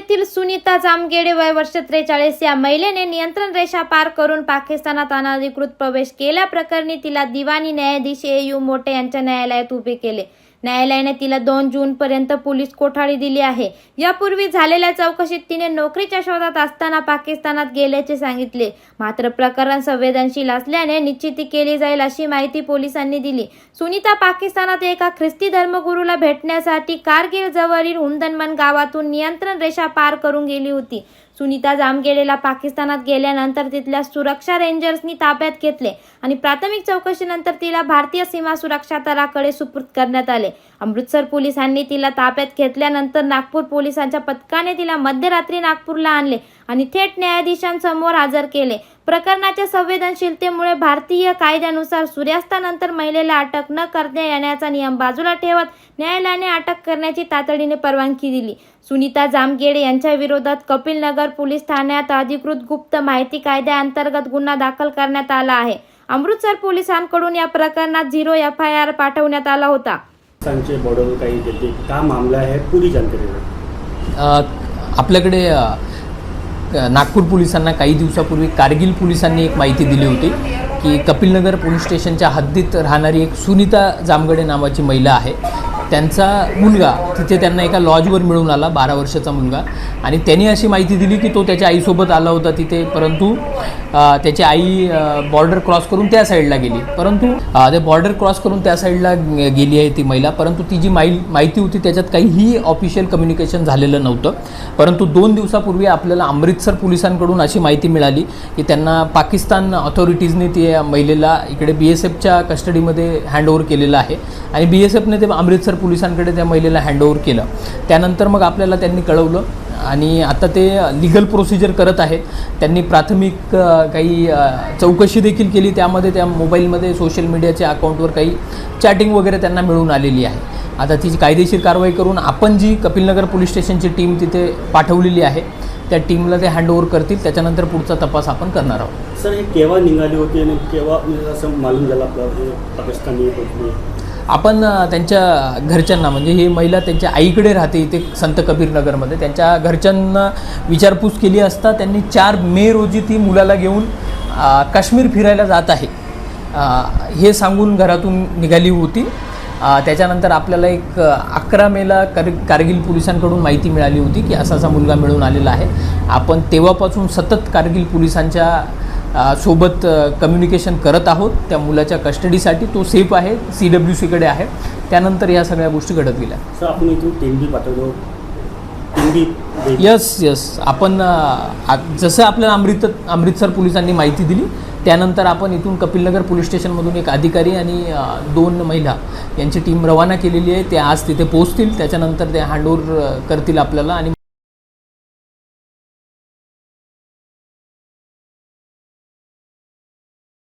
येथील सुनीता जामगेडे वय वर्ष त्रेचाळीस. या महिलेने नियंत्रण रेषा पार करून पाकिस्तानात अनाधिकृत प्रवेश केल्याप्रकरणी तिला दिवाणी न्यायाधीश ए यू मोटे यांच्या न्यायालयात उभे केले. न्यायालयाने तिला दोन जून पर्यंत पोलीस कोठडी दिली आहे. यापूर्वी झालेल्या चौकशीत तिने नोकरीच्या शोधात असताना पाकिस्तानात गेल्याचे सांगितले. मात्र प्रकरण संवेदनशील असल्याने निश्चिती केली जाईल अशी माहिती पोलिसांनी दिली. सुनीता पाकिस्तानात एका ख्रिस्ती धर्मगुरूला भेटण्यासाठी कारगिल जवळील हुंदनमन गावातून नियंत्रण रेषा पार करून गेली होती. सुनीता जामगेडेला पाकिस्तानात गेल्यानंतर तिथल्या सुरक्षा रेंजर्सनी ताब्यात घेतले आणि प्राथमिक चौकशीनंतर तिला भारतीय सीमा सुरक्षा दलाकडे सुपूर्द करण्यात आले. अमृतसर पोलिसांनी तिला ताब्यात घेतल्यानंतर नागपूर पोलिसांच्या पथकाने तिला मध्यरात्री नागपूरला आणले आणि थेट न्यायाधीशांसमोर हजर केले. प्रकरणाच्या संवेदनशीलतेमुळे भारतीय कायद्यानुसार सूर्यास्तानंतर महिलेला अटक न करता येण्याचा नियम बाजूला ठेवत न्यायालयाने अटक करण्याची तातडीने परवानगी दिली. सुनीता जामगेडे यांच्या विरोधात कपिलनगर पोलीस ठाण्यात अधिकृत गुप्त माहिती कायद्याअंतर्गत गुन्हा दाखल करण्यात आला आहे. अमृतसर पोलिसांकडून या प्रकरणात झिरो एफ आय आर पाठवण्यात आला होता. पाकिस्तानचे बॉर्डर काही गेले का मामला है पूरी जानकारी आपल्याकडे नागपूर पोलिसांना काही दिवसापूर्वी कारगिल पोलिसांनी एक माहिती दिली होती की कपिलनगर पोलीस स्टेशनच्या हद्दीत राहणारी एक सुनीता जामगडे नावाची महिला आहे. त्यांचा मुलगा तिथे त्यांना एका लॉजवर मिळून आला बारा वर्षाचा मुलगा. आणि त्यांनी अशी माहिती दिली की तो त्याच्या आईसोबत आला होता तिथे परंतु त्याची आई बॉर्डर क्रॉस करून त्या साईडला गेली. परंतु ते बॉर्डर क्रॉस करून त्या साईडला गेली आहे ती महिला. परंतु ती जी माई माहिती होती त्याच्यात काहीही ऑफिशियल कम्युनिकेशन झालेलं नव्हतं. परंतु दोन दिवसापूर्वी आपल्याला अमृतसर पोलिसांकडून अशी माहिती मिळाली की त्यांना पाकिस्तान ऑथॉरिटीजने ती महिलेला इकडे बी एस एफच्या कस्टडीमध्ये हँडओव्हर केलेलं आहे. आणि बी एस एफने ते अमृतसर पोलिसांकडे त्या महिलेला हँडओव्हर केलं. त्यानंतर मग आपल्याला त्यांनी कळवलं आणि आता ते लिगल प्रोसिजर करत आहेत. त्यांनी प्राथमिक काही चौकशी देखील केली. त्यामध्ये त्या मोबाईलमध्ये सोशल मीडियाच्या अकाउंटवर काही चॅटिंग वगैरे त्यांना मिळून आलेली आहे. आता तिची कायदेशीर कारवाई करून आपण जी कपिलनगर पोलीस स्टेशनची टीम तिथे पाठवलेली आहे त्या टीमला ते हँडओव्हर करतील. त्याच्यानंतर पुढचा तपास आपण करणार आहोत. सर हे केव्हा निघाली होते आणि केव्हा म्हणजे असं मालूम झालं आपलं पाकिस्तानी आपण त्यांच्या घरच्यांना म्हणजे ही महिला त्यांच्या आईकडे राहते इथे संत कबीरनगरमध्ये त्यांच्या घरच्यांना विचारपूस केली असता त्यांनी चार मे रोजी ती मुलाला घेऊन काश्मीर फिरायला जात आहे. हे सांगून घरातून निघाली होती. त्याच्यानंतर आपल्याला एक अकरा मेला कर कारगिल पोलिसांकडून माहिती मिळाली होती की असा असा मुलगा मिळून आलेला आहे. आपण तेव्हापासून सतत कारगिल पोलिसांच्या सोबत कम्युनिकेशन करत आहोत. त्या मुलाच्या कस्टडीसाठी तो सेफ आहे सी डब्ल्यू सीकडे आहे. त्यानंतर या सगळ्या गोष्टी घडत गेल्या. सर आपण इथून पाठवलो यस यस आपण जसं आपल्याला अमृत अमृतसर पोलिसांनी माहिती दिली त्यानंतर आपण इथून कपिलनगर पोलीस स्टेशनमधून एक अधिकारी आणि दोन महिला यांची टीम रवाना केलेली आहे. ते आज तिथे पोहोचतील. त्याच्यानंतर ते हँडओव्हर करतील आपल्याला आणि